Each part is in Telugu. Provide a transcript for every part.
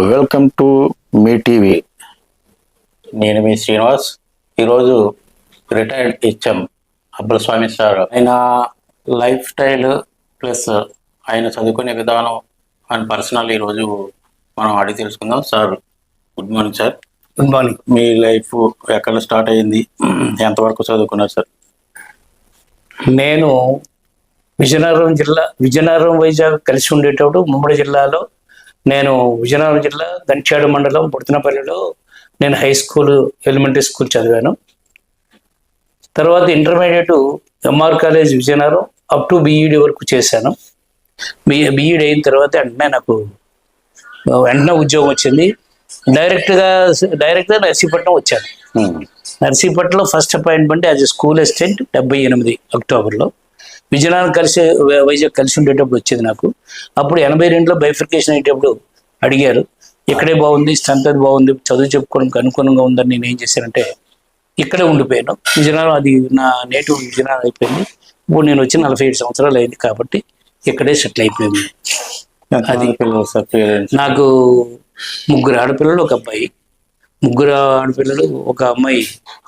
Welcome to me TV. నేను మీ శ్రీనివాస్. ఈరోజు retired HM Abdul Swamy sir. ఆయన లైఫ్ స్టైల్ ప్లస్ ఆయన చదువుకునే విధానం అండ్ పర్సనల్ ఈరోజు మనం అడిగి తెలుసుకుందాం. Sir good morning sir. Good morning. మీ లైఫ్ ఎక్కడ స్టార్ట్ అయింది ఎంతవరకు చదువుకున్నారు సార్? నేను విజయనగరం జిల్లా విజయనగరం వైజాగ్ కలిసి ఉండేటప్పుడు ఉమ్మడి జిల్లాలో నేను విజయనగరం జిల్లా దంచాడు మండలం బుడతనపల్లిలో నేను హై స్కూల్ ఎలిమెంటరీ స్కూల్ చదివాను. తర్వాత intermediate MR college Vizianagaram up to B Ed వరకు చేశాను. బి బీఈడి అయిన తర్వాత వెంటనే నాకు వెంటనే ఉద్యోగం వచ్చింది. డైరెక్ట్గా డైరెక్ట్గా నర్సీపట్నం వచ్చాను. Hmm. నర్సీపట్నంలో first appointment as a school assistant డెబ్బై ఎనిమిది అక్టోబర్లో. విజయనగరం కలిసి వైజాగ్ కలిసి ఉండేటప్పుడు వచ్చేది నాకు. అప్పుడు ఎనభై రెండులో బైఫికేషన్ అయ్యేటప్పుడు అడిగారు ఇక్కడే బాగుంది స్ట్రెంత్ అది బాగుంది చదువు చెప్పుకోవడానికి అనుకూలంగా ఉందని నేను ఏం చేశానంటే ఇక్కడే ఉండిపోయాను. విజయనగరం అది నా నేటివ్ విజయనగరం అయిపోయింది. ఇప్పుడు నేను వచ్చి నలభై ఏడు సంవత్సరాలు అయింది కాబట్టి ఇక్కడే సెటిల్ అయిపోయింది అది నాకు ముగ్గురు ఆడపిల్లలు ఒక అబ్బాయి. ముగ్గురు ఆడపిల్లలు ఒక అమ్మాయి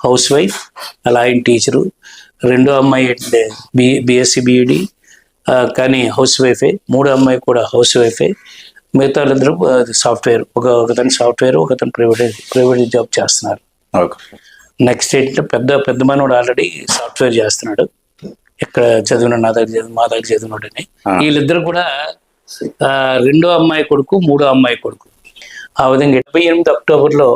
హౌస్ వైఫ్ అలా ఆయన టీచరు. రెండో అమ్మాయి అంటే B B Sc B Ed కానీ హౌస్ వైఫే. మూడో అమ్మాయి కూడా హౌస్ వైఫే. మిగతా వాళ్ళందరూ సాఫ్ట్వేర్. ఒక ఒకతను సాఫ్ట్వేర్ ఒకతను ప్రైవేట్ ప్రైవేట్ జాబ్ చేస్తున్నారు. నెక్స్ట్ ఏంటంటే పెద్ద పెద్ద మనోడు ఆల్రెడీ సాఫ్ట్వేర్ చేస్తున్నాడు. ఇక్కడ చదివిన నా దగ్గర చదివిన మా దగ్గర చదివినాడని. వీళ్ళిద్దరు కూడా రెండో అమ్మాయి కొడుకు మూడో అమ్మాయి కొడుకు. ఆ విధంగా డెబ్బై ఎనిమిది అక్టోబర్లో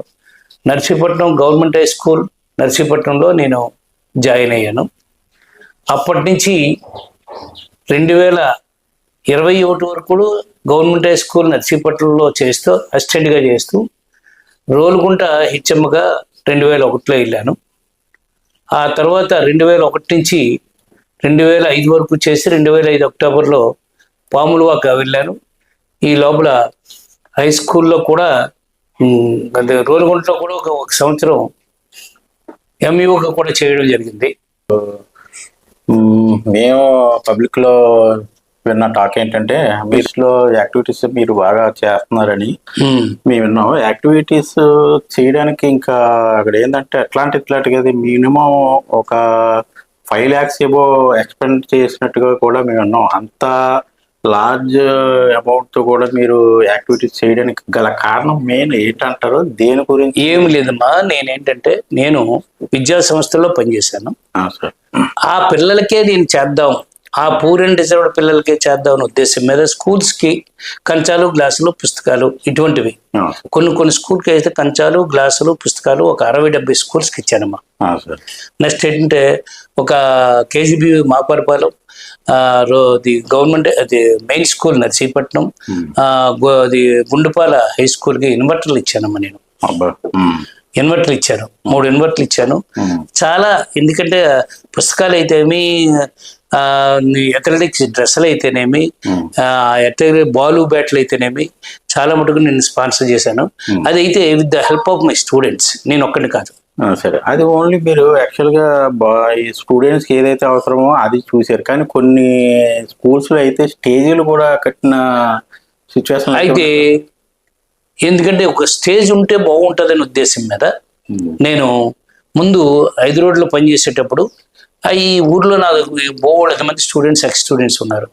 నర్సీపట్నం గవర్నమెంట్ హై స్కూల్ నర్సీపట్నంలో నేను జాయిన్ అయ్యాను. అప్పటి నుంచి రెండు వేల ఇరవై ఒకటి వరకు గవర్నమెంట్ హై స్కూల్ నర్సీపట్నంలో చేస్తూ అసిస్టెంట్గా చేస్తూ రోలుగుంట హెచ్ఎమ్గా రెండు వేల ఒకటిలో వెళ్ళాను. ఆ తర్వాత రెండు వేల ఒకటి నుంచి రెండు వేల ఐదు వరకు చేసి రెండు వేల ఐదు అక్టోబర్లో పాములవాక వెళ్ళాను. ఈ లోపల హై స్కూల్లో కూడా రోలుగుంటలో కూడా ఒక సంవత్సరం ఎంఈఓగా కూడా చేయడం జరిగింది. మ్మ్. పబ్లిక్లో విన్న టాక్ ఏంటంటే లో యాక్టివిటీస్ మీరు బాగా చేస్తున్నారని మేము. విన్నాం యాక్టివిటీస్ చేయడానికి ఇంకా అక్కడ ఏంటంటే ఎట్లాంటి ఇట్లాంటిగా మినిమం ఒక ఫైవ్ ల్యాక్స్ ఏవో ఎక్స్పెండ్ చేసినట్టుగా కూడా మేము విన్నాం. అంత లార్జ్ అమౌంట్తో కూడా మీరు యాక్టివిటీస్ చేయడానికి గల కారణం మెయిన్ ఏంటంటారు దేని గురించి? ఏమి లేదమ్మా నేనేంటంటే నేను విద్యా సంస్థలో పనిచేశాను. ఆ, సార్. ఆ పిల్లలకే నేను చేద్దాం ఆ పూర్ అండ్ రిజర్వ్డ్ పిల్లలకే చేద్దాం అనే ఉద్దేశం మీద స్కూల్స్కి కంచాలు గ్లాసులు పుస్తకాలు ఇటువంటివి. కొన్ని కొన్ని స్కూల్కి అయితే కంచాలు గ్లాసులు పుస్తకాలు ఒక అరవై డెబ్బై స్కూల్స్కి ఇచ్చానమ్మా. నెక్స్ట్ ఏంటంటే ఒక కేజీబీ మాపరపాలెం అది గవర్నమెంట్ అది మెయిన్ స్కూల్ నర్సీపట్నం గు- అది గుండుపాల హై స్కూల్కి ఇన్వర్టర్లు ఇచ్చానమ్మా నేను. మ్మ్. ఇన్వర్టర్లు ఇచ్చాను. మూడు ఇన్వర్టర్లు ఇచ్చాను. మ్మ్. చాలా ఎందుకంటే పుస్తకాలు అయితేనేమి అథ్లెటిక్స్ డ్రెస్సులు అయితేనేమి. అథ్లెటిక్ బాలు బ్యాట్లు అయితేనేమి చాలా మటుకు నేను స్పాన్సర్ చేశాను. అది అయితే with the help of my students. నేను ఒక్కడిని కాదు. సరే. అది ఓన్లీ మీరు యాక్చువల్గా బా- ఈ స్టూడెంట్స్కి ఏదైతే అవసరమో అది చూశారు. కానీ కొన్ని స్కూల్స్లో అయితే స్టేజీలు కూడా కట్టిన సిచ్యువేషన్ అయితే ఎందుకంటే ఒక స్టేజ్ ఉంటే బాగుంటుందనే ఉద్దేశం మీద నేను ముందు ఐదు రోడ్లు పనిచేసేటప్పుడు ఆ ఈ ఊర్లో నా బోళ్ళ మంది స్టూడెంట్స్ ఎక్స్ స్టూడెంట్స్ ఉన్నారు.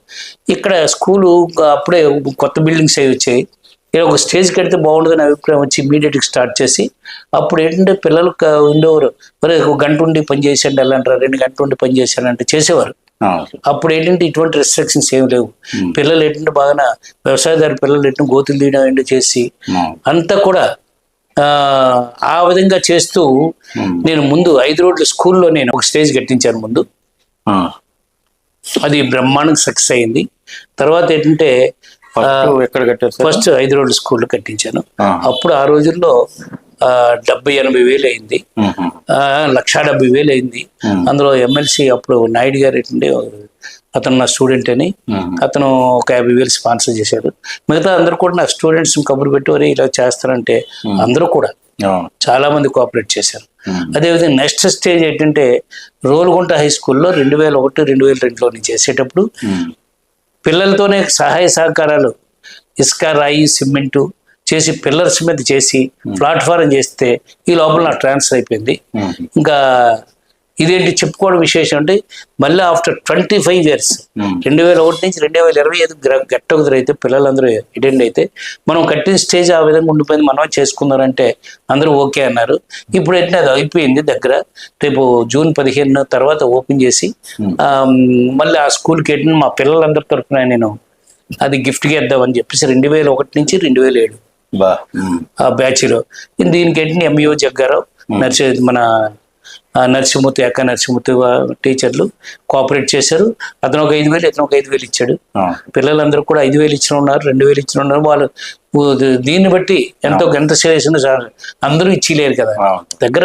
ఇక్కడ స్కూలు అప్పుడే కొత్త బిల్డింగ్స్ అవి వచ్చాయి. ఇలా ఒక స్టేజ్ కడితే బాగుంటుందని అభిప్రాయం వచ్చి ఇమీడియట్గా స్టార్ట్ చేసి అప్పుడు ఏంటంటే పిల్లలు ఉండేవారు మరి ఒక గంట ఉండి పని చేసేయండి ఎలా అంటారు. రెండు గంటలు ఉండి పని చేశాను అంటే చేసేవారు. అప్పుడు ఏంటంటే ఇటువంటి రెస్ట్రిక్షన్స్ ఏమి లేవు. పిల్లలు ఏంటంటే బాగా వ్యవసాయదారు పిల్లలు ఏంటంటే గోతులు తీయడం ఏంటో చేసి అంతా కూడా ఆ, ఆ విధంగా చేస్తూ నేను ముందు ఐదు రోడ్ల స్కూల్లో నేను ఒక స్టేజ్ కట్టించాను ముందు. అది బ్రహ్మాండంగా సక్సెస్ అయింది. తర్వాత ఏంటంటే ఫస్ట్ ఐదు రోడ్ల స్కూల్లో కట్టించాను. అప్పుడు ఆ రోజుల్లో డెబ్బై ఎనభై వేలు అయింది. లక్షా డెబ్బై వేలు అయింది. అందులో ఎమ్మెల్సీ అప్పుడు నాయుడు గారు ఏంటంటే అతను నా స్టూడెంట్ అని. అతను ఒక యాభై వేలు స్పాన్సర్ చేశారు. మిగతా అందరూ కూడా నా స్టూడెంట్స్ కబురు పెట్టుకొని ఇలా చేస్తారంటే అందరూ కూడా చాలా మంది కోఆపరేట్ చేశారు. అదేవిధంగా నెక్స్ట్ స్టేజ్ ఏంటంటే రోలుగుంట హై స్కూల్లో రెండు వేల ఒకటి రెండు వేల రెండులో చేసేటప్పుడు. పిల్లలతోనే సహాయ సహకారాలు ఇసుక రాయి సిమెంటు చేసి పిల్లర్స్ మీద చేసి ప్లాట్ఫారం చేస్తే ఈ లోపల నాకు ట్రాన్స్ఫర్ అయిపోయింది. ఇంకా ఇదేంటి చెప్పుకోవడం విశేషం అంటే మళ్ళీ ఆఫ్టర్ ట్వంటీ ఫైవ్ ఇయర్స్ రెండు వేల ఒకటి నుంచి రెండు వేల ఇరవై ఐదు గట్ట అయితే పిల్లలందరూ అటెండ్ అయితే మనం కట్టిన స్టేజ్ ఆ విధంగా ఉండిపోయింది మనం చేసుకుందారంటే అందరూ ఓకే అన్నారు. ఇప్పుడు ఏంటంటే అది అయిపోయింది దగ్గర. రేపు జూన్ పదిహేను తర్వాత ఓపెన్ చేసి Hmm. ఆ, మళ్ళీ ఆ స్కూల్కి వెళ్ళిన మా పిల్లలందరి తరఫున నేను అది గిఫ్ట్గా ఇద్దామని చెప్పేసి రెండు వేల ఒకటి నుంచి రెండు వేల ఏడు బా ఉమ్, ఆ బ్యాచ్లో దీనికి ఏంటంటే ఎంఈఓ జగ్గారావు నర్సి మన ఆ, నరసింహమూర్తి అక్క నరసింహమూర్తి టీచర్లు కోఆపరేట్ చేశారు. అతను ఒక ఐదు వేలు ఇతను ఒక ఐదు వేలు ఇచ్చాడు. పిల్లలందరూ కూడా ఐదు వేలు ఇచ్చిన ఉన్నారు రెండు వేలు ఇచ్చిన ఉన్నారు. వాళ్ళు దీన్ని బట్టి ఎంతో గంట చేసిన సార్ అందరూ ఇచ్చిలేరు కదా. దగ్గర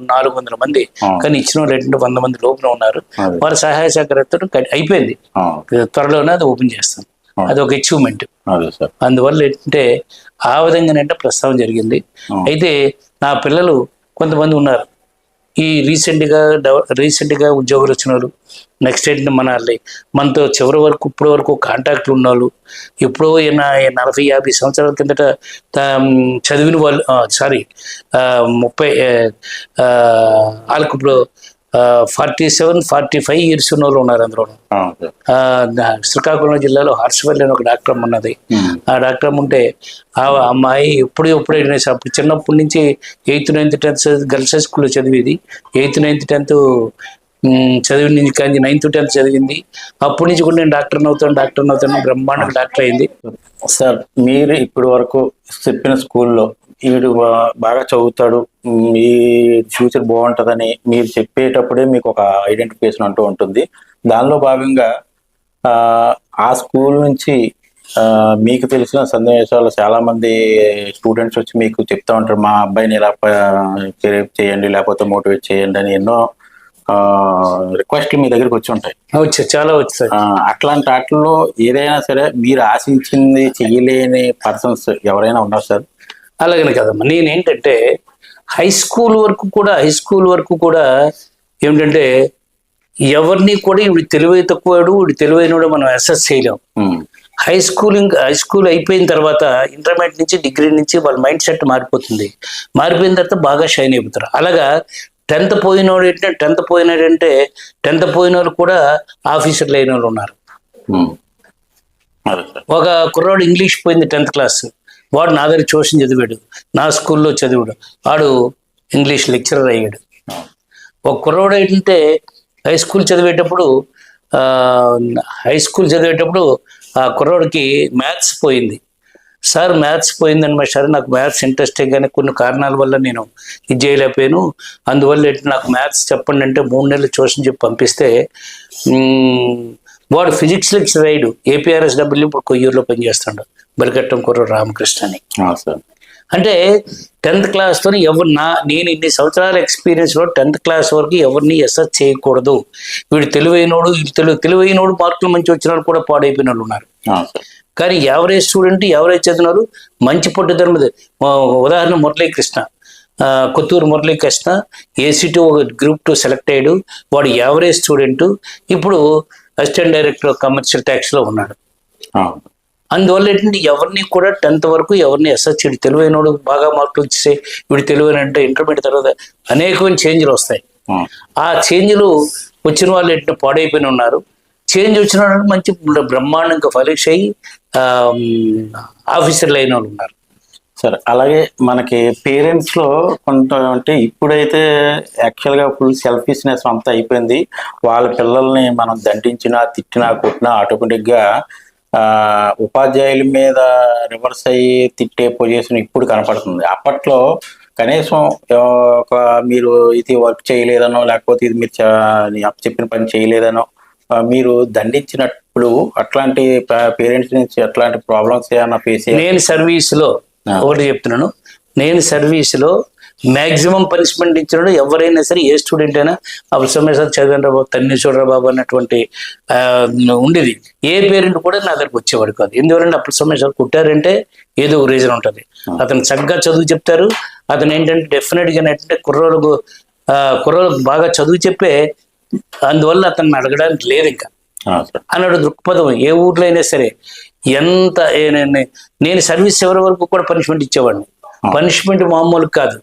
నాలుగు వందల మంది. కానీ ఇచ్చిన వాళ్ళు రెండు వంద మంది లోపల ఉన్నారు. వారి సహాయ సహకారంతో అయిపోయింది. త్వరలోనే అది ఓపెన్ చేస్తాం. ఆ. అది ఒక అచీవ్మెంట్ అందువల్ల ఏంటంటే ఆ విధంగానంటే ప్రస్తావన జరిగింది. అయితే నా పిల్లలు కొంతమంది ఉన్నారు. ఈ రీసెంట్గా రీసెంట్గా ఉద్యోగులు వచ్చిన వాళ్ళు నెక్స్ట్ ఏంటి మన వాళ్ళే. మనతో చివరి వరకు ఇప్పటి వరకు కాంటాక్ట్లు ఉన్న వాళ్ళు ఎప్పుడో నా నలభై యాభై సంవత్సరాల కిందట చదివిన వాళ్ళు సారీ ముప్పై వాళ్ళకి ఇప్పుడు forty seven forty five years ఉన్న వాళ్ళు ఉన్నారు అందులో శ్రీకాకుళం జిల్లాలో హర్షవల్లి అని ఒక డాక్టర్ ఉన్నది. ఆ డాక్టర్ ఉంటే ఆ అమ్మాయి ఎప్పుడు ఎప్పుడు అప్పుడు చిన్నప్పటి నుంచి ఎయిత్ నైన్త్ టెన్త్ గర్ల్స్ స్కూల్లో చదివేది. ఎయిత్ నైన్త్ టెన్త్ చదివింది కానీ నైన్త్ టెన్త్ చదివింది. అప్పటి నుంచి కూడా నేను డాక్టర్ అవుతాను డాక్టర్ అవుతాను బ్రహ్మాండంగా డాక్టర్ అయింది. సార్ మీరు ఇప్పటి వరకు చెప్పిన స్కూల్లో వీడు బాగా చదువుతాడు. మీ ఫ్యూచర్ బాగుంటుందని మీరు చెప్పేటప్పుడే మీకు ఒక ఐడెంటిఫికేషన్ అంటూ ఉంటుంది. దానిలో భాగంగా ఆ, స్కూల్ నుంచి మీకు తెలిసిన సన్నివేశాలు చాలా మంది స్టూడెంట్స్ వచ్చి మీకు చెప్తా ఉంటారు. మా అబ్బాయిని ఇలా ప- చేయండి లేకపోతే మోటివేట్ చేయండి అని ఎన్నో రిక్వెస్ట్లు మీ దగ్గరికి వచ్చి ఉంటాయి. వచ్చా చాలా వచ్చాయి అట్లాంటి వాటిల్లో ఏదైనా సరే మీరు ఆశించింది చెయ్యలేని పర్సన్స్ ఎవరైనా ఉన్నారు సార్? అలాగనే కదమ్మా. నేనేంటంటే హై స్కూల్ వరకు కూడా హై స్కూల్ వరకు కూడా ఏమిటంటే ఎవరిని కూడా ఇవి తెలివై తక్కువాడు వీడు తెలివైనడు మనం అసెస్ చేయలేం. హై స్కూలింగ్ హై స్కూల్ అయిపోయిన తర్వాత ఇంటర్మీడియట్ నుంచి డిగ్రీ నుంచి వాళ్ళ మైండ్ సెట్ మారిపోతుంది. మారిపోయిన తర్వాత బాగా షైన్ అయిపోతారు. అలాగా టెన్త్ పోయినోడు ఏంటంటే టెన్త్ పోయినాడంటే టెన్త్ పోయిన వాళ్ళు కూడా ఆఫీసర్లు అయిన వాళ్ళు ఉన్నారు ఒక కుర్రాడు ఇంగ్లీష్ పోయింది టెన్త్ క్లాస్. వాడు నా దగ్గర ట్యూషన్ చదివాడు నా స్కూల్లో చదివాడు వాడు ఇంగ్లీష్ లెక్చరర్ అయ్యాడు. ఒక కుర్రాడు ఏంటంటే హై స్కూల్ చదివేటప్పుడు ఆ, హై స్కూల్ చదివేటప్పుడు ఆ కుర్రాడికి మ్యాథ్స్ పోయింది. సార్ మ్యాథ్స్ పోయిందని సార్ నాకు మ్యాథ్స్ ఇంట్రెస్టే కానీ కొన్ని కారణాల వల్ల నేను ఇది చేయలేకపోయాను. అందువల్ల నాకు మ్యాథ్స్ చెప్పండి అంటే మూడు నెలలు ట్యూషన్ చెప్పి పంపిస్తే వాడు ఫిజిక్స్ లెక్చర్ అయ్యాడు. ఏపీఆర్ఎస్ డబ్ల్యూ ఇప్పుడు కొయ్యూరులో పనిచేస్తాడు. బరికట్టం కుర్ర రామకృష్ణ అని అంటే టెన్త్ క్లాస్తో ఎవరు నా నేను ఇన్ని సంవత్సరాల ఎక్స్పీరియన్స్లో టెన్త్ క్లాస్ వరకు ఎవరిని ఎస్ఎస్ చేయకూడదు. వీడు తెలివైనోడు వీడు తెలివి తెలివైనోడు మార్కులు మంచి వచ్చిన వాళ్ళు కూడా పాడైపోయిన వాళ్ళు ఉన్నారు కానీ యావరేజ్ స్టూడెంట్ యావరేజ్ చదివినారు మంచి పట్టుదల మీద ఉదాహరణ మురళీకృష్ణ. కొత్తూరు మురళీకృష్ణ ఏసీ ఒక గ్రూప్ టూ సెలెక్ట్ అయ్యాడు. వాడు యావరేజ్ స్టూడెంట్ ఇప్పుడు అసిస్టెంట్ డైరెక్టర్ కమర్షియల్ ట్యాక్స్లో ఉన్నాడు. అందువల్ల ఏంటంటే ఎవరిని కూడా టెన్త్ వరకు ఎవరిని ఎస్ఎస్ చేయడు. తెలివైనోడు బాగా మార్కులు వచ్చేసాయి వీడు తెలివైన అంటే ఇంటర్మీడియట్ తర్వాత అనేకమైన చేంజ్లు వస్తాయి. ఆ, చేంజ్లు వచ్చిన వాళ్ళు ఏంటంటే పాడైపోయిన ఉన్నారు. చేంజ్ వచ్చిన వాళ్ళు మంచి బ్ర- బ్రహ్మాండంగా పరీక్ష అయ్యి ఆ, ఆఫీసర్లు అయిన వాళ్ళు ఉన్నారు. సరే అలాగే మనకి పేరెంట్స్లో కొంత అంటే ఇప్పుడైతే యాక్చువల్గా ఫుల్ సెల్ఫిష్నెస్ అంతా అయిపోయింది. వాళ్ళ పిల్లల్ని మనం దండించినా తిట్టినా కొట్టినా ఆటోమేటిక్గా ఆ, ఉపాధ్యాయుల మీద రివర్స్ అయ్యి తిట్టే పొజిషన్ ఇప్పుడు కనపడుతుంది. అప్పట్లో కనీసం ఒక మీరు ఇది వర్క్ చేయలేదనో లేకపోతే ఇది మీరు చెప్పిన పని చేయలేదనో మీరు దండించినప్పుడు అట్లాంటి పేరెంట్స్ నుంచి అట్లాంటి ప్రాబ్లమ్స్ ఏమైనా ఫేస్ నేను సర్వీస్లో. ఒకటి చెప్తున్నాను. నేను సర్వీస్లో మ్యాక్సిమం పనిష్మెంట్ ఇచ్చినాడు ఎవరైనా సరే ఏ స్టూడెంట్ అయినా అప్పుడు సమస్య చదవండి బాబు తన్ని చూడరా బాబు అన్నటువంటి ఉండేది. ఏ పేరెంట్ కూడా నా దగ్గరకు వచ్చేవాడు కాదు. ఎందువలంటే అప్పుడు సమస్యలు కుట్టారంటే ఏదో ఒక రీజన్ ఉంటుంది. అతను చక్కగా చదువు చెప్తారు. అతను ఏంటంటే డెఫినెట్గా ఏంటంటే కుర్రోళ్ళకు కుర్రోళ్ళకు బాగా చదువు చెప్పే అందువల్ల అతన్ని అడగడానికి లేదు ఇంకా. అన్నాడు దృక్పథం. ఏ ఊర్లో అయినా సరే ఎంత నేను సర్వీస్ ఎవరి వరకు కూడా పనిష్మెంట్ ఇచ్చేవాడిని? పనిష్మెంట్ మామూలు కాదు.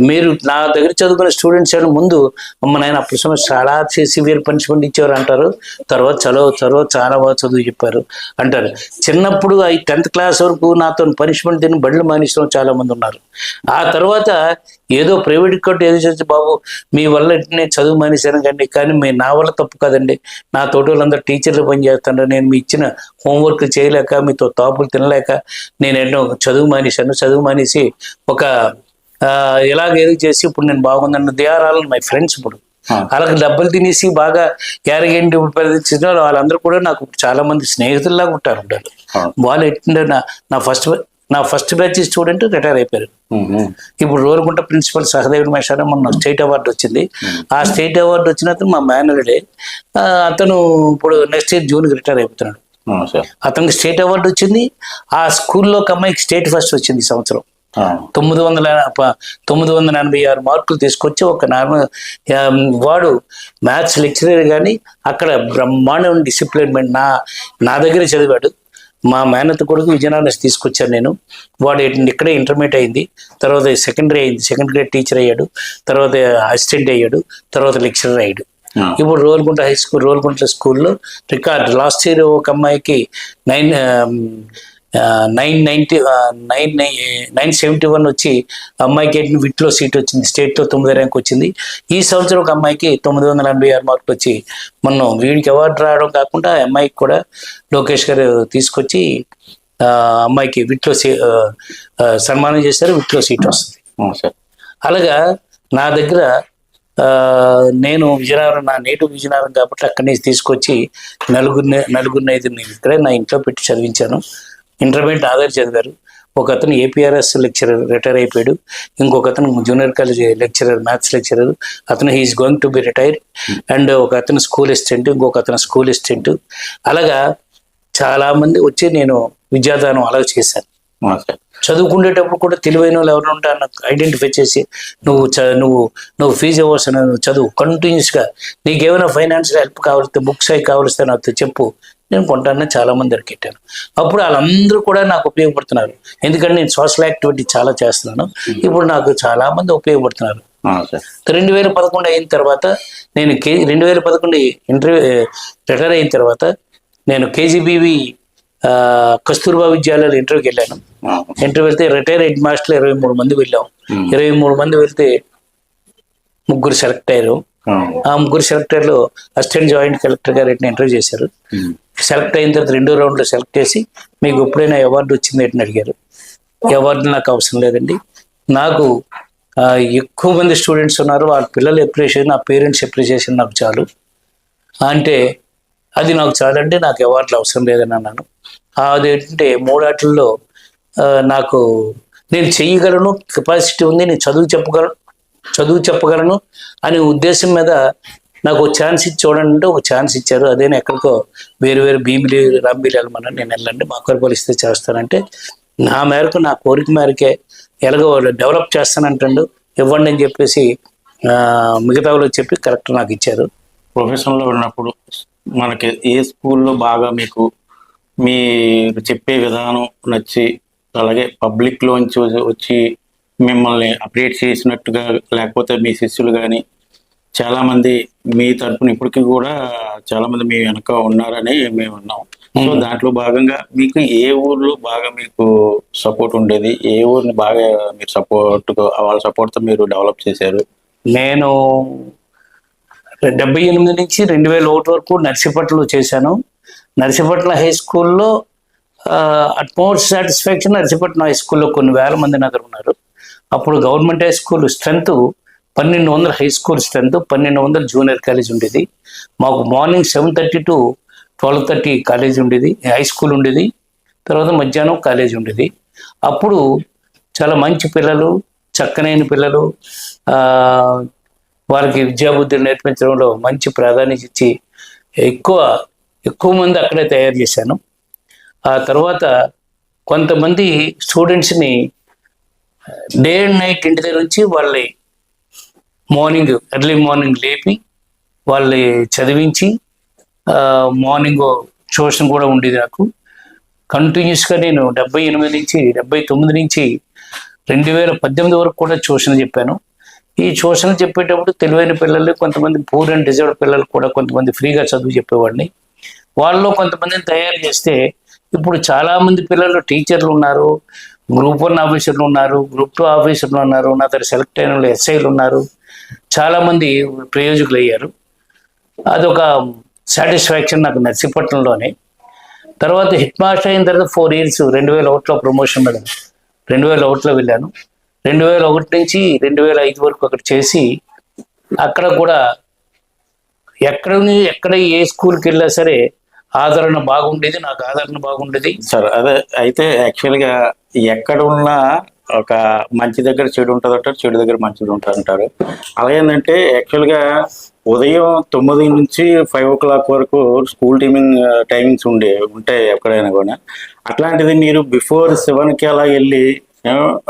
మీరు నా దగ్గర చదువుకునే స్టూడెంట్స్ అని ముందు అమ్మ నాయన అప్పుడు సమయం చాలా సివియర్ పనిష్మెంట్ ఇచ్చేవారు అంటారు. తర్వాత చదువు చదువు చాలా బాగా చదువు చెప్పారు అంటారు. చిన్నప్పుడు ఈ టెన్త్ క్లాస్ వరకు నాతో పనిష్మెంట్ తిని బడులు మానేసిన చాలా మంది ఉన్నారు. ఆ తర్వాత ఏదో ప్రైవేట్ కొట్టు ఏదో చేసి బాబు మీ వల్ల నేను చదువు మానేశాను కండి కానీ మీ నా వల్ల తప్పు కదండి. నా తోటి వాళ్ళందరూ టీచర్లు పనిచేస్తుండ్రు నేను మీ ఇచ్చిన హోంవర్క్ చేయలేక మీతో తాపులు తినలేక నేను ఎన్నో చదువు మానేశాను. చదువు మానేసి ఒక ఆ, ఇలాగ ఏదో చేసి ఇప్పుడు నేను బాగుందన్న they are all my friends ఇప్పుడు. వాళ్ళకి డబ్బులు తినేసి బాగా క్యారగెంట్ ప్రదర్శించిన వాళ్ళందరూ కూడా నాకు చాలా మంది స్నేహితుల్లాగా ఉంటారు. ఉంటారు వాళ్ళు ఎట్టుండే నా నా ఫస్ట్ నా ఫస్ట్ బ్యాచ్ స్టూడెంట్ రిటైర్ అయిపోయారు. ఇప్పుడు రోరుకుంట ప్రిన్సిపల్ సహదేవుడు మేషారా మొన్న స్టేట్ అవార్డు వచ్చింది. ఆ స్టేట్ అవార్డు వచ్చిన అతను మా మేనరుడే అతను ఇప్పుడు నెక్స్ట్ ఇయర్ జూన్కి రిటైర్ అయిపోతున్నాడు. అతనికి స్టేట్ అవార్డు వచ్చింది. ఆ స్కూల్లో ఒక అమ్మాయికి స్టేట్ ఫస్ట్ వచ్చింది ఈ సంవత్సరం. తొమ్మిది వందల తొమ్మిది వందల ఎనభై ఆరు మార్కులు తీసుకొచ్చి ఒక నార్మల్ వాడు మ్యాథ్స్ లెక్చరర్ కానీ అక్కడ బ్రహ్మాండం డిసిప్లిన్ నా నా దగ్గర చదివాడు. మా మేనత్ కొడుకు విజయనగరం తీసుకొచ్చాను నేను. వాడు ఇక్కడే ఇంటర్మీడియట్ అయింది. తర్వాత సెకండరీ అయింది. సెకండ్ గ్రేడ్ టీచర్ అయ్యాడు. తర్వాత అసిస్టెంట్ అయ్యాడు. తర్వాత లెక్చరర్ అయ్యాడు. ఇప్పుడు రోల్గుంట హై స్కూల్ రోల్గుంట స్కూల్లో రికార్డ్. లాస్ట్ ఇయర్ ఒక అమ్మాయికి nine nine ninety nine nine seventy one వచ్చి అమ్మాయికి విట్లో సీట్ వచ్చింది స్టేట్లో తొమ్మిది ర్యాంక్ వచ్చింది. ఈ సంవత్సరం ఒక అమ్మాయికి తొమ్మిది వందల ఎనభై ఆరు మార్కులు వచ్చి మొన్న వీడికి అవార్డు రావడం కాకుండా అమ్మాయికి కూడా లోకేష్ గారు తీసుకొచ్చి అమ్మాయికి విట్లో సీ సన్మానం చేశారు విట్లో సీట్ వస్తుంది. అలాగా నా దగ్గర నేను విజయనగరం నా నేటివ్ విజయనగరం కాబట్టి అక్కడి నుంచి తీసుకొచ్చి నలుగురిని నలుగురిని ఐదుగురిని ఇక్కడే నా ఇంట్లో పెట్టి చదివించాను. ఇంటర్మీడియట్ ఆధార్ చదివారు. ఒక అతను ఏపీఆర్ఎస్ లెక్చరర్ రిటైర్ అయిపోయాడు. ఇంకొక అతను junior college lecturer maths lecturer అతను he's going to be retire and ఒక అతను స్కూల్ అసిస్టెంట్ ఇంకొక అతను స్కూల్ అసిస్టెంట్ అలాగా చాలా మంది వచ్చి నేను విద్యాదానం అలా చేశాను. చదువుకునేటప్పుడు కూడా తెలివైన వాళ్ళు ఎవరు ఉంటారు నాకు ఐడెంటిఫై చేసి నువ్వు చ- నువ్వు నువ్వు ఫీజు ఇవ్వాల్సిన చదువు కంటిన్యూస్గా నీకేమైనా ఫైనాన్షియల్ హెల్ప్ కావాలిస్తే బుక్స్ అవి కావలిస్తే నాకు చెప్పు. నేను కొంటానని చాలా మంది దొరికెట్టాను అప్పుడు వాళ్ళందరూ కూడా నాకు ఉపయోగపడుతున్నారు. ఎందుకంటే నేను సోషల్ యాక్టివిటీ చాలా చేస్తున్నాను. ఇప్పుడు నాకు చాలా మంది ఉపయోగపడుతున్నారు రెండు వేల పదకొండు అయిన తర్వాత నేను కే రెండు వేల పదకొండు ఇంటర్వ్యూ రిటైర్ అయిన తర్వాత నేను కేజీబీవి కస్తూర్బా విద్యాలయాలు ఇంటర్వ్యూకి వెళ్ళాను. ఇంటర్వ్యూ వెళ్తే రిటైర్ హెడ్ మాస్టర్లు ఇరవై మూడు మంది వెళ్ళాం. ఇరవై మూడు మంది వెళ్తే ముగ్గురు సెలెక్ట్ అయ్యారు. ఆ, ముగ్గురు సెలెక్టర్లు అసిస్టెంట్ జాయింట్ కలెక్టర్ గారు ఇంటర్వ్యూ చేశారు. సెలెక్ట్ అయిన తర్వాత రెండో రౌండ్లో సెలెక్ట్ చేసి మీకు ఎప్పుడైనా అవార్డు వచ్చింది ఏంటని అడిగారు. అవార్డు నాకు అవసరం లేదండి. నాకు ఎక్కువ మంది స్టూడెంట్స్ ఉన్నారు. వాళ్ళ పిల్లల అప్రిషియేషన్ నా పేరెంట్స్ అప్రిషియేషన్ నాకు చాలు. అంటే అది నాకు చాలంటే నాకు అవార్డులు అవసరం లేదని అన్నాను. అదేంటంటే మూడాట్లలో నాకు నేను చెయ్యగలను కెపాసిటీ ఉంది నేను చదువు చెప్పగలను చదువు చెప్పగలను అనే ఉద్దేశం మీద నాకు ఒక ఛాన్స్ ఇచ్చి చూడండి అంటే ఒక ఛాన్స్ ఇచ్చారు. అదే ఎక్కడికో వేరు వేరు భీమిలి రాంబీలి వెళ్ళమన్నా నేను వెళ్ళండి. మాకర్ ఇస్తే చేస్తానంటే నా మేరకు నా కోరిక మేరకే ఎలాగో డెవలప్ చేస్తానంటాడు. ఇవ్వండి అని చెప్పేసి మిగతా వాళ్ళు చెప్పి కరెక్ట్ నాకు ఇచ్చారు. ప్రొఫెషన్లో ఉన్నప్పుడు మనకి ఏ స్కూల్లో బాగా మీకు మీరు చెప్పే విధానం నచ్చి అలాగే పబ్లిక్లోంచి వచ్చి మిమ్మల్ని అప్డేట్ చేసినట్టుగా లేకపోతే మీ శిష్యులు కానీ చాలామంది మీ తరపున ఇప్పటికీ కూడా చాలామంది మీ వెనక ఉన్నారని మేము ఉన్నాం సో దాంట్లో భాగంగా మీకు ఏ ఊర్లో బాగా మీకు సపోర్ట్ ఉండేది? ఏ ఊరిని బాగా మీరు సపోర్ట్ వాళ్ళ సపోర్ట్తో మీరు డెవలప్ చేశారు? నేను డెబ్బై ఎనిమిది నుంచి రెండు వేల ఒకటి వరకు నర్సీపట్నంలో చేశాను. నర్సీపట్నం హై స్కూల్లో అట్మోస్ట్ సాటిస్ఫాక్షన్ నర్సీపట్నం హై స్కూల్లో కొన్ని వేల మంది నా ఉన్నారు అప్పుడు గవర్నమెంట్ హై స్కూల్ స్ట్రెంత్ పన్నెండు వందల హై స్కూల్ స్ట్రెంత్ పన్నెండు వందల జూనియర్ కాలేజ్ ఉండేది. మాకు morning seven thirty to twelve thirty college ఉండేది హై స్కూల్ ఉండేది. తర్వాత మధ్యాహ్నం కాలేజ్ ఉండేది. అప్పుడు చాలా మంచి పిల్లలు చక్కనైన పిల్లలు వారికి విద్యాబుద్ధులు నేర్పించడంలో మంచి ప్రాధాన్యత ఇచ్చి ఎక్కువ ఎక్కువ మంది అక్కడే తయారు చేశాను. ఆ తర్వాత కొంతమంది స్టూడెంట్స్ని డే అండ్ నైట్ ఇంటి దగ్గర నుంచి వాళ్ళని మార్నింగ్ ఎర్లీ మార్నింగ్ లేపి వాళ్ళని చదివించి మార్నింగ్ ట్యూషన్ కూడా ఉండేది నాకు. కంటిన్యూస్గా నేను డెబ్బై ఎనిమిది నుంచి డెబ్బై తొమ్మిది నుంచి రెండు వేల పద్దెనిమిది వరకు కూడా ట్యూషన్ చెప్పాను. ఈ ట్యూషన్ చెప్పేటప్పుడు తెలివైన పిల్లలు కొంతమంది పూర్ అండ్ డిజర్వ్ పిల్లలు కూడా కొంతమంది ఫ్రీగా చదువు చెప్పేవాడిని. వాళ్ళలో కొంతమందిని తయారు చేస్తే ఇప్పుడు చాలామంది పిల్లలు టీచర్లు ఉన్నారు. గ్రూప్ వన్ ఆఫీసర్లు ఉన్నారు గ్రూప్ టూ ఆఫీసర్లు ఉన్నారు నా దగ్గర సెలెక్ట్ అయిన వాళ్ళు ఎస్ఐలు ఉన్నారు. చాలామంది ప్రయోజకులు అయ్యారు. అదొక సాటిస్ఫాక్షన్ నాకు నర్సీపట్నంలోనే. తర్వాత హెడ్ మాస్టర్ అయిన తర్వాత ఫోర్ ఇయర్స్ రెండు వేల ఒకటిలో ప్రమోషన్ మీద రెండు వేల ఒకటిలో వెళ్ళాను. రెండు వేల ఒకటి నుంచి రెండు వేల ఐదు వరకు అక్కడ చేసి అక్కడ కూడా ఎక్కడ ఎక్కడ ఏ స్కూల్కి వెళ్ళా సరే ఆదరణ బాగుండేది నాకు ఆదరణ బాగుండేది. సార్ అదే అయితే యాక్చువల్గా ఎక్కడ ఉన్నా ఒక మంచి దగ్గర చెడు ఉంటుంది అంటారు చెడు దగ్గర మంచిది ఉంటుంది అంటారు అలాగేంటంటే యాక్చువల్గా ఉదయం తొమ్మిది నుంచి ఫైవ్ ఓ క్లాక్ వరకు స్కూల్ టైమింగ్ టైమింగ్స్ ఉండే ఉంటాయి ఎక్కడైనా కూడా. అట్లాంటిది మీరు బిఫోర్ సెవెన్కి అలా వెళ్ళి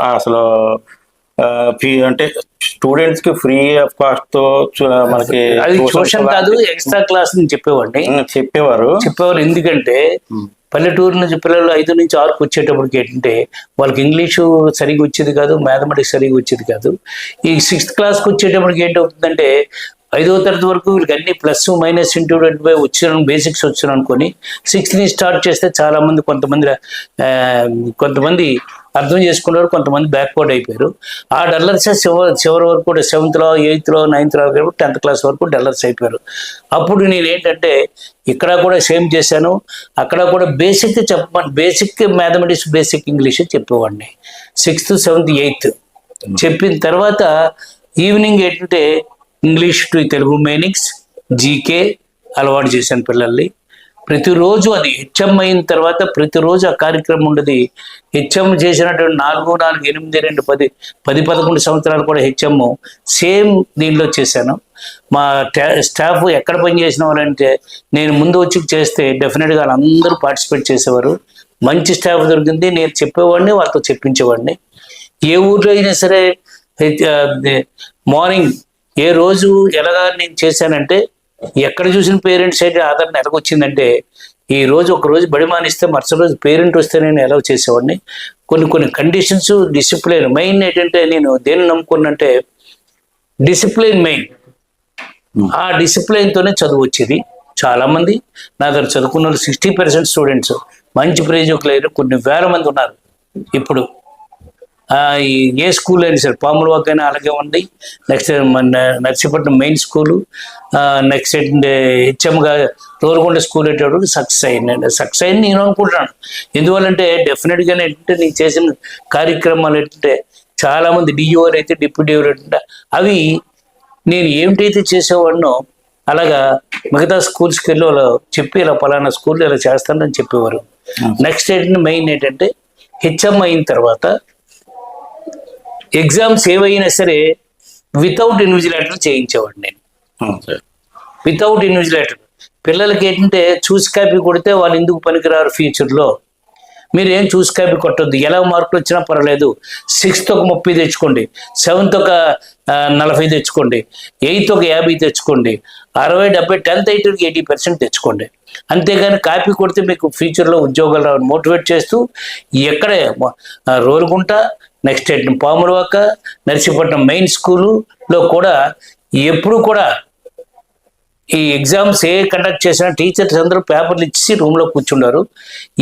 అసలు ఫీ అంటే స్టూడెంట్స్కి ఫ్రీ ఆఫ్ కాస్ట్తో మనకి ట్యూషన్ కాదు ఎక్స్ట్రా క్లాస్ అని చెప్పేవాడిని. చెప్పేవారు. చెప్పేవారు ఎందుకంటే పల్లెటూరు నుంచి పిల్లలు ఐదు నుంచి ఆరుకు వచ్చేటప్పటికి ఏంటంటే వాళ్ళకి ఇంగ్లీషు సరిగా వచ్చేది కాదు మ్యాథమెటిక్స్ సరిగా వచ్చేది కాదు. ఈ సిక్స్త్ క్లాస్కి వచ్చేటప్పటికి ఏంటవుతుందంటే ఐదో తరగతి వరకు వీళ్ళకి అన్ని plus minus into twenty five వచ్చిన బేసిక్స్ వచ్చిన అనుకొని సిక్స్త్ నుంచి స్టార్ట్ చేస్తే చాలా మంది కొంతమంది కొంతమంది అర్థం చేసుకున్నారు కొంతమంది బ్యాక్వర్డ్ అయిపోయారు. ఆ డల్లర్స్ చివరి చివరి వరకు కూడా సెవెంత్లో ఎయిత్లో నైన్త్లో టెన్త్ క్లాస్ వరకు డల్లర్స్ అయిపోయారు. అప్పుడు నేను ఏంటంటే ఇక్కడ కూడా సేమ్ చేశాను. అక్కడ కూడా బేసిక్ చెప్పమని బేసిక్ మ్యాథమెటిక్స్ బేసిక్ ఇంగ్లీష్ చెప్పేవాడిని. Sixth seventh eighth. చెప్పిన తర్వాత ఈవినింగ్ ఏంటంటే English to Telugu meanings GK అలవాటు చేశాను పిల్లల్ని. ప్రతిరోజు అది హెచ్ఎం అయిన తర్వాత ప్రతిరోజు ఆ కార్యక్రమం ఉండేది. హెచ్ఎం చేసినటువంటి నాలుగు నాలుగు ఎనిమిది రెండు పది పది పదకొండు సంవత్సరాలు కూడా హెచ్ఎం సేమ్ దీనిలో చేశాను. మా స్టాఫ్ ఎక్కడ పని చేసిన వాళ్ళంటే నేను ముందు వచ్చి చేస్తే డెఫినెట్గా వాళ్ళందరూ పార్టిసిపేట్ చేసేవారు. మంచి స్టాఫ్ దొరికింది. నేను చెప్పేవాడిని వాళ్ళతో చెప్పించేవాడిని. ఏ ఊర్లో అయినా సరే మార్నింగ్ ఏ రోజు ఎలాగా నేను చేశానంటే ఎక్కడ చూసిన పేరెంట్స్ అయితే ఆదరణ ఎలాగొచ్చిందంటే ఈ రోజు ఒక రోజు బడి మానిస్తే మరుసటి రోజు పేరెంట్ వస్తే నేను ఎలా చేసేవాడిని. కొన్ని కొన్ని కండిషన్స్ డిసిప్లిన్ మెయిన్ ఏంటంటే నేను దేన్ని నమ్ముకున్నంటే డిసిప్లిన్ మెయిన్. ఆ డిసిప్లిన్ తోనే చదువు వచ్చేది. చాలా మంది నా దగ్గర చదువుకున్న వాళ్ళు సిక్స్టీ పర్సెంట్ స్టూడెంట్స్. మంచి ప్రయోజకులు కొన్ని వేల మంది ఉన్నారు. ఇప్పుడు ఏ స్కూల్ అయినా సరే పాముల వాక్ అయినా అలాగే ఉంది. నెక్స్ట్ మన నర్సీపట్నం మెయిన్ స్కూలు. నెక్స్ట్ ఏంటంటే హెచ్ఎంగా రోరకొండ స్కూల్ అయ్యేటప్పుడు సక్సెస్ అయింది సక్సెస్ అయింది నేను అనుకుంటున్నాను. ఎందువల్లంటే డెఫినెట్గా ఏంటంటే నేను చేసిన కార్యక్రమాలు ఏంటంటే చాలా మంది డిఓర్ అయితే డిప్యూటీ అయితే అవి నేను ఏమిటైతే చేసేవాడినో అలాగా మిగతా స్కూల్స్కి వెళ్ళి వాళ్ళు చెప్పి ఇలా పలానా స్కూల్లో ఇలా చేస్తానని చెప్పేవారు. నెక్స్ట్ ఏంటంటే మెయిన్ ఏంటంటే హెచ్ఎం అయిన తర్వాత ఎగ్జామ్స్ ఏవైనా సరే వితౌట్ ఇన్విజిలేటర్ చేయించేవాడిని నేను. వితౌట్ ఇన్విజిలేటర్ పిల్లలకి ఏంటంటే చూసి కాపీ కొడితే వాళ్ళు ఎందుకు పనికిరారు ఫ్యూచర్లో మీరు ఏం చూసి కాపీ కొట్టొద్దు. ఎలా మార్కులు వచ్చినా పర్వాలేదు. సిక్స్త్ ఒక ముప్పై తెచ్చుకోండి. సెవెంత్ ఒక నలభై తెచ్చుకోండి. ఎయిత్ ఒక యాభై తెచ్చుకోండి. అరవై డెబ్బై టెన్త్ ఎయిట్ ఎయిటీ పర్సెంట్ తెచ్చుకోండి. అంతేగాని కాపీ కొడితే మీకు ఫ్యూచర్లో ఉద్యోగాలు రావని మోటివేట్ చేస్తూ ఎక్కడే రోలుగుంట నెక్స్ట్ పాములవాక నర్సీపట్నం మెయిన్ స్కూలులో కూడా ఎప్పుడు కూడా ఈ ఎగ్జామ్స్ ఏ కండక్ట్ చేసినా టీచర్స్ అందరూ పేపర్లు ఇచ్చి రూమ్లో కూర్చున్నారు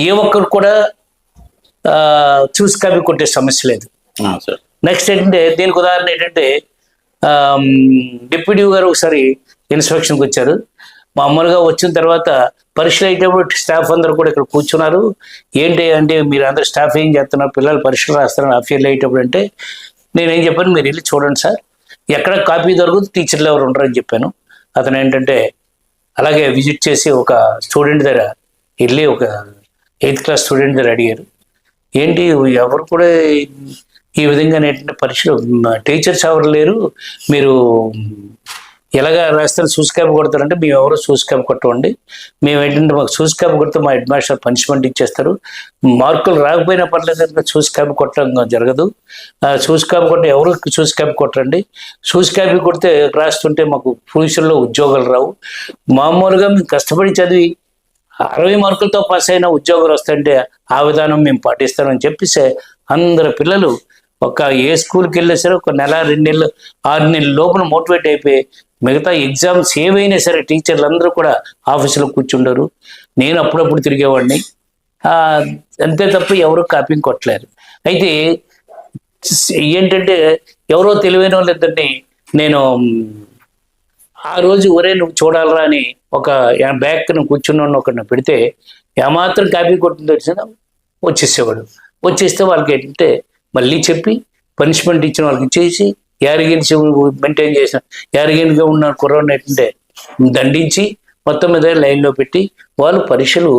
ఏ ఒక్కరు కూడా చూసి కాపీ కొట్టే సమస్య లేదు. నెక్స్ట్ ఏంటంటే దీనికి ఉదాహరణ ఏంటంటే డిప్యూటీ గారు ఒకసారి ఇన్స్పెక్షన్కి వచ్చారు. మామూలుగా వచ్చిన తర్వాత పరీక్షలు అయ్యేటప్పుడు స్టాఫ్ అందరూ కూడా ఇక్కడ కూర్చున్నారు. ఏంటి అంటే మీరు అందరు స్టాఫ్ ఏం చేస్తున్నారు? పిల్లలు పరీక్షలు రాస్తున్నారు అఫీల్ అయ్యేటప్పుడు అంటే నేనేం చెప్పాను? మీరు వెళ్ళి చూడండి సార్. ఎక్కడ కాపీ దొరకదు టీచర్లు ఎవరు ఉండరని చెప్పాను. అతను ఏంటంటే అలాగే విజిట్ చేసి ఒక స్టూడెంట్ దగ్గర వెళ్ళి ఒక ఎయిత్ క్లాస్ స్టూడెంట్ దగ్గర అడిగారు. ఏంటి ఎవరు కూడా ఈ విధంగా ఏంటంటే పరీక్షలు టీచర్స్ ఎవరు లేరు? మీరు ఎలాగ రాస్తారు సూస్ కొడతారంటే మేము ఎవరు సూస్ క్యాప్ కొట్టండి మేము ఏంటంటే మాకు సూస్ కొడితే మా హెడ్ మాస్టర్ పనిష్మెంట్ ఇచ్చేస్తారు. మార్కులు రాకపోయినా పర్లేదు కనుక సూస్ క్యాప్ కొట్టడం జరగదు. ఆ సూస్ కొట్టే ఎవరు సూస్ క్యాప్ కొట్టండి సూస్ క్యాప్ కొడితే రాస్తుంటే మాకు ఫ్యూచర్లో ఉద్యోగాలు రావు. మామూలుగా మేము కష్టపడి చదివి అరవై మార్కులతో పాస్ అయిన ఉద్యోగాలు వస్తుంటే ఆ విధానం మేము పాటిస్తామని చెప్పేసి అందరు పిల్లలు ఒక ఏ స్కూల్కి వెళ్ళినా సరే ఒక నెల రెండు నెలలు ఆరు నెలల లోపల మోటివేట్ అయిపోయి మిగతా ఎగ్జామ్స్ ఏవైనా సరే టీచర్లు అందరూ కూడా ఆఫీసులో కూర్చుండరు. నేను అప్పుడప్పుడు తిరిగేవాడిని. అంతే తప్ప ఎవరు కాపింగ్ కొట్టలేరు. అయితే ఏంటంటే ఎవరో తెలివైన వాళ్ళు ఇద్దరిని నేను ఆ రోజు ఒరే నువ్వు చూడాలరా అని ఒక బ్యాక్ కూర్చున్న ఒకరిని పెడితే ఏమాత్రం కాపీ కొట్టింది వచ్చినా వచ్చేసేవాడు. వచ్చేస్తే వాళ్ళకి ఏంటంటే మళ్ళీ చెప్పి పనిష్మెంట్ ఇచ్చిన వాళ్ళకి ఇచ్చేసి యారిగెన్స్ మెయింటైన్ చేసిన యారిగెన్గా ఉన్న కుర్రాడిని ఏంటంటే దండించి మొత్తం మీద లైన్లో పెట్టి వాళ్ళు పరీక్షలు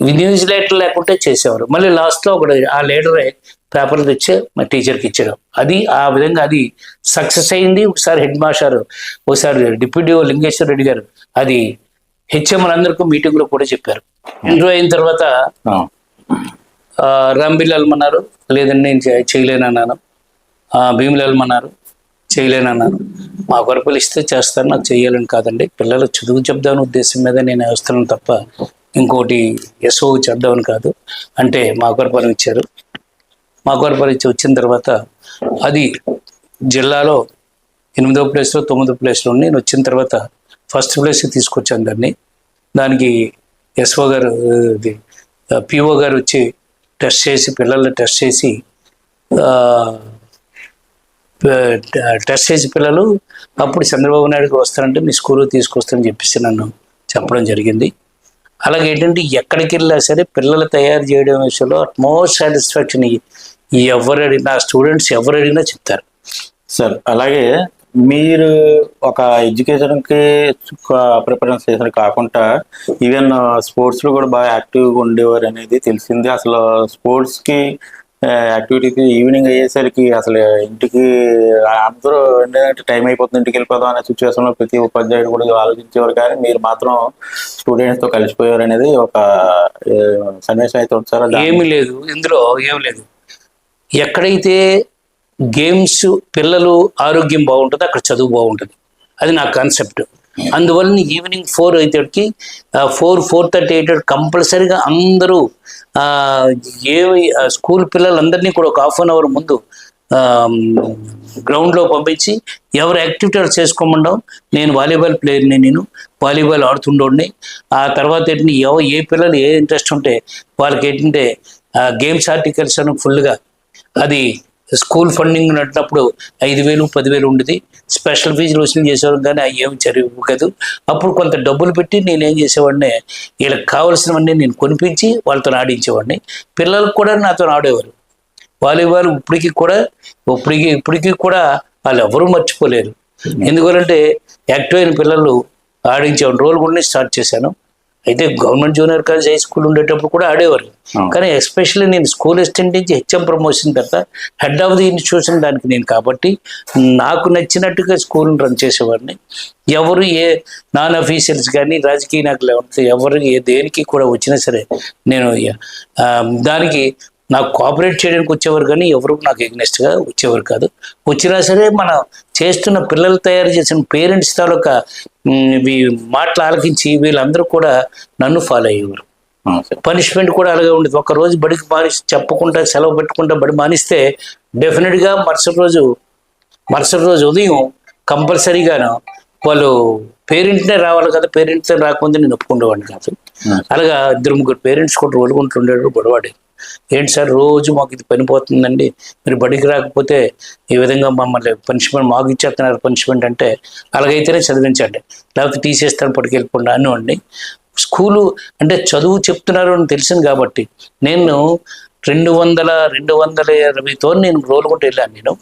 వినియోజిలేటర్ లేకుంటే చేసేవారు. మళ్ళీ లాస్ట్లో ఒకడు ఆ లీడరే పేపర్లు తెచ్చి మా టీచర్కి ఇచ్చడం. అది ఆ విధంగా అది సక్సెస్ అయింది. ఒకసారి హెడ్ మాస్టర్ ఒకసారి డిప్యూటీ లింగేశ్వర రెడ్డి గారు అది హెచ్ఎం అందరికీ మీటింగ్లో కూడా చెప్పారు. ఇంటర్వ్యూ అయిన తర్వాత ఆ, రాంబిల్ లేదండి నేను చేయలేనన్నాను. చేయలేను అన్నాను భీములు వెళ్ళమన్నారు మా కొరకులు ఇస్తే చేస్తాను నాకు చేయాలని కాదండి. పిల్లలు చదువు చెప్దామని ఉద్దేశం మీద నేను వేస్తున్నాను తప్ప ఇంకోటి ఎస్ఓ చేద్దామని కాదు. అంటే మా కొరపని ఇచ్చారు. మా కొరపని ఇచ్చి వచ్చిన తర్వాత అది జిల్లాలో ఎనిమిదో ప్లేస్లో తొమ్మిదో ప్లేస్లో ఉండి నేను వచ్చిన తర్వాత ఫస్ట్ ప్లేస్కి తీసుకొచ్చాను దాన్ని. దానికి ఎస్ఓ గారు పిఓ గారు వచ్చి టెస్ట్ చేసి పిల్లల్ని టెస్ట్ చేసి టెస్ట్ చేసి పిల్లలు అప్పుడు చంద్రబాబు నాయుడుకి వస్తారంటే మీ స్కూల్లో తీసుకొస్తానని చెప్పేసి నన్ను చెప్పడం జరిగింది. అలాగే ఏంటంటే ఎక్కడికి వెళ్ళినా సరే పిల్లలు తయారు చేయడం విషయంలో మోస్ట్ సాటిస్ఫాక్షన్ ఎవరు అడిగినా స్టూడెంట్స్ ఎవరు అడిగినా చెప్తారు. సార్ అలాగే మీరు ఒక ఎడ్యుకేషన్కి ప్రిఫరెన్స్ చేసిన కాకుండా ఈవెన్ స్పోర్ట్స్లో కూడా బాగా యాక్టివ్గా ఉండేవారు అనేది తెలిసింది. అసలు స్పోర్ట్స్కి యాక్టివిటీకి ఈవినింగ్ అయ్యేసరికి అసలు ఇంటికి అందరూ ఏంటంటే టైం అయిపోతుంది ఇంటికి వెళ్ళిపోదాం అనే సిచ్యువేషన్లో ప్రతి ఉపాధ్యాయుడు కూడా ఆలోచించేవారు. కానీ మీరు మాత్రం స్టూడెంట్స్తో కలిసిపోయారు అనేది ఒక సందేశం సన్నివేశం అయితే ఉంది సార్ లేదు. ఇందులో ఏం లేదు. ఎక్కడైతే గేమ్స్ పిల్లలు ఆరోగ్యం బాగుంటుందో అక్కడ చదువు బాగుంటుంది. అది నా కాన్సెప్ట్. అందువలన ఈవినింగ్ ఫోర్ ఎయిట్కి ఫోర్ ఫోర్ థర్టీ ఎయిట్ కంపల్సరీగా అందరూ ఏవి స్కూల్ పిల్లలందరినీ కూడా ఒక హాఫ్ అన్ అవర్ ముందు గ్రౌండ్లో పంపించి ఎవరు యాక్టివిటీస్ చేసుకోమండం నేను వాలీబాల్ ప్లేయర్ని నేను వాలీబాల్ ఆడుతుండోడిని. ఆ తర్వాత ఏంటంటే ఎవ ఏ పిల్లలు ఏ ఇంట్రెస్ట్ ఉంటే వాళ్ళకి ఏంటంటే గేమ్స్ ఆర్టికల్స్ అని ఫుల్గా అది స్కూల్ ఫండింగ్ నడినప్పుడు ఐదు వేలు పదివేలు ఉండేది. స్పెషల్ ఫీజులు వసూలు చేసేవారు కానీ అవి ఏమి జరిగి కాదు అప్పుడు కొంత డబ్బులు పెట్టి నేనేం చేసేవాడిని వీళ్ళకి కావాల్సినవన్నీ నేను కొనిపించి వాళ్ళతో ఆడించేవాడిని. పిల్లలకు కూడా నాతో ఆడేవారు. వాలీబాల్ ఇప్పటికీ కూడా ఇప్పటికి ఇప్పటికీ కూడా వాళ్ళు ఎవరూ మర్చిపోలేరు. ఎందుకంటే యాక్టివ్ అయిన పిల్లలు ఆడించే రోజులు కూడా స్టార్ట్ చేశాను. అయితే government junior college high school ఉండేటప్పుడు కూడా ఆడేవారు. కానీ ఎస్పెషల్లీ నేను స్కూల్ అసిస్టెంట్ నుంచి హెచ్ఎం ప్రమోషన్ తర్వాత హెడ్ ఆఫ్ ది ఇన్స్టిట్యూషన్ దానికి నేను కాబట్టి నాకు నచ్చినట్టుగా స్కూల్ని రన్ చేసేవాడిని ఎవరు ఏ నాన్ అఫీషియల్స్ కానీ రాజకీయ నాయకులు ఎవరు ఏ దేనికి కూడా వచ్చినా సరే నేను దానికి నాకు కోఆపరేట్ చేయడానికి వచ్చేవారు కానీ ఎవరు నాకు ఎగ్నెస్ట్గా వచ్చేవారు కాదు. వచ్చినా సరే మనం చేస్తున్న పిల్లలు తయారు చేసిన పేరెంట్స్ తాలూకా మాటలు ఆలకించి వీళ్ళందరూ కూడా నన్ను ఫాలో అయ్యేవారు. పనిష్మెంట్ కూడా అలాగే ఉండేది. ఒక రోజు బడికి మాని చెప్పకుండా సెలవు పెట్టుకుంటా బడి మానిస్తే డెఫినెట్గా మరుసటి రోజు మరుసటి రోజు ఉదయం కంపల్సరీగాను వాళ్ళు పేరెంట్నే రావాలి కదా పేరెంట్స్ రాకపోతే నేను ఒప్పుకుండేవాడిని కాదు. అలాగా ఇద్దరు ముగ్గురు పేరెంట్స్ కూడా రోజుకుంటుండేవాడు గొడవాడే ఏంటి సార్? రోజు మాకు ఇది పని పోతుందండి మీరు బడికి రాకపోతే ఈ విధంగా మమ్మల్ని పనిష్మెంట్ మాకు ఇచ్చేస్తున్నారు పనిష్మెంట్ అంటే అలాగైతేనే చదివించండి. లేకపోతే తీసేస్తాను పట్టుకెళ్ళిపోండి అనేవాడిని స్కూలు అంటే చదువు చెప్తున్నారు అని తెలిసింది కాబట్టి నేను రెండు వందల రెండు వందల ఇరవైతో నేను రోలుకుంటూ వెళ్ళాను నేను.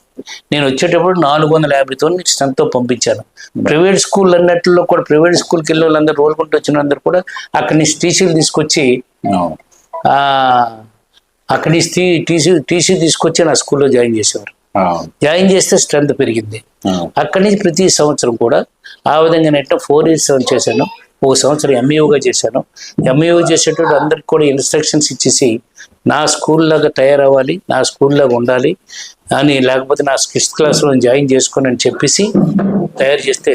నేను వచ్చేటప్పుడు నాలుగు వందల యాభైతో స్ట్రెంత్తో పంపించాను. ప్రైవేట్ స్కూల్ అన్నట్లో కూడా ప్రైవేట్ స్కూల్కి వెళ్ళే వాళ్ళందరూ రోలుకుంటూ వచ్చిన వాళ్ళందరూ కూడా అక్కడి నుంచి టీసీలు తీసుకొచ్చి అక్కడి నుంచి టీసీ టీసీ తీసుకొచ్చి నా స్కూల్లో జాయిన్ చేసేవారు. జాయిన్ చేస్తే స్ట్రెంత్ పెరిగింది. అక్కడి నుంచి ప్రతి సంవత్సరం కూడా ఆ విధంగా నెట్ ఫోర్ ఇయర్స్ చేశాను ఒక సంవత్సరం ఎంఈఓగా చేశాను. ఎంఈఓ చేసేటప్పుడు అందరికి కూడా ఇన్స్ట్రక్షన్స్ ఇచ్చేసి నా స్కూల్ లాగా తయారవ్వాలి నా స్కూల్ లాగా ఉండాలి అని లేకపోతే నా సిక్స్త్ క్లాస్లో జాయిన్ చేసుకొని అని చెప్పేసి తయారు చేస్తే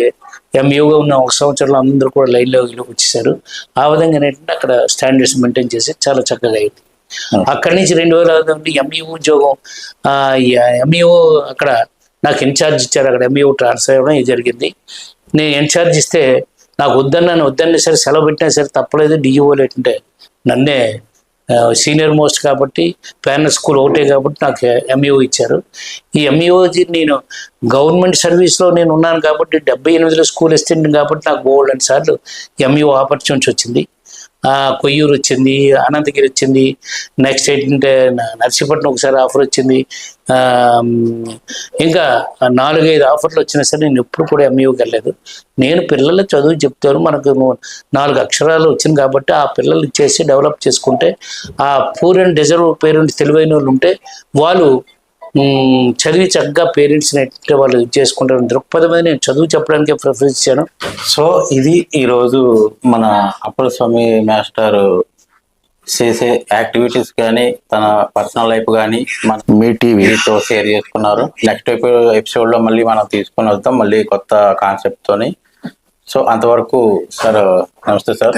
ఎంఈఓగా ఉన్న ఒక సంవత్సరంలో అందరూ కూడా లైన్లో వచ్చేసారు. ఆ విధంగా ఏంటంటే అక్కడ స్టాండర్డ్స్ మెయింటైన్ చేసి చాలా చక్కగా అయింది. అక్కడి నుంచి రెండు వేల నుండి ఎంఈఓ ఉద్యోగం ఎంఈఓ అక్కడ నాకు ఇన్ఛార్జ్ ఇచ్చారు. అక్కడ ఎంఈఓ ట్రాన్స్ఫర్ అవ్వడం ఇది జరిగింది. నేను ఇన్ఛార్జ్ ఇస్తే నాకు వద్దన్నాను వద్దన్నా సరే సెలవు పెట్టినా సరే తప్పలేదు. డిఈఓ లేకుంటే నన్నే సీనియర్ మోస్ట్ కాబట్టి పేరెంట్ స్కూల్ ఒకటే కాబట్టి నాకు ఎంఈఓ ఇచ్చారు. ఈ ఎంఈఓ నేను గవర్నమెంట్ సర్వీస్లో నేను ఉన్నాను కాబట్టి డెబ్బై ఎనిమిదిలో స్కూల్ ఇస్తుంది కాబట్టి నాకు గోల్డ్ అండ్ సార్లు ఎంఈఓ ఆపర్చునిటీ వచ్చింది. కొయ్యూరు వచ్చింది అనంతగిరి వచ్చింది నెక్స్ట్ ఏంటంటే నర్సీపట్నం ఒకసారి ఆఫర్ వచ్చింది. ఇంకా నాలుగైదు ఆఫర్లు వచ్చినా సరే నేను ఎప్పుడు కూడా ఎంఈఓకి వెళ్ళలేదు. నేను పిల్లల చదువు చెప్తాను మనకు నాలుగు అక్షరాలు వచ్చింది కాబట్టి ఆ పిల్లలు చేసి డెవలప్ చేసుకుంటే ఆ పూర్ అండ్ డిజర్వ్ పేరెంట్స్ తెలివైన వాళ్ళు ఉంటే వాళ్ళు చదివి చక్కగా పేరెంట్స్ని ఎట్లా వాళ్ళు ఇది చేసుకుంటారు దృక్పథం మీద నేను చదువు చెప్పడానికి ప్రిఫరెన్స్ ఇచ్చాను. సో ఇది ఈరోజు మన అప్పల స్వామి మాస్టర్ చేసే యాక్టివిటీస్ కానీ తన పర్సనల్ లైఫ్ కానీ మన మీ టీవీతో షేర్ చేసుకున్నారు. నెక్స్ట్ ఎపిసోడ్లో మళ్ళీ మనం తీసుకొని వద్దాం మళ్ళీ కొత్త కాన్సెప్ట్ తోని. సో అంతవరకు సార్ నమస్తే సార్.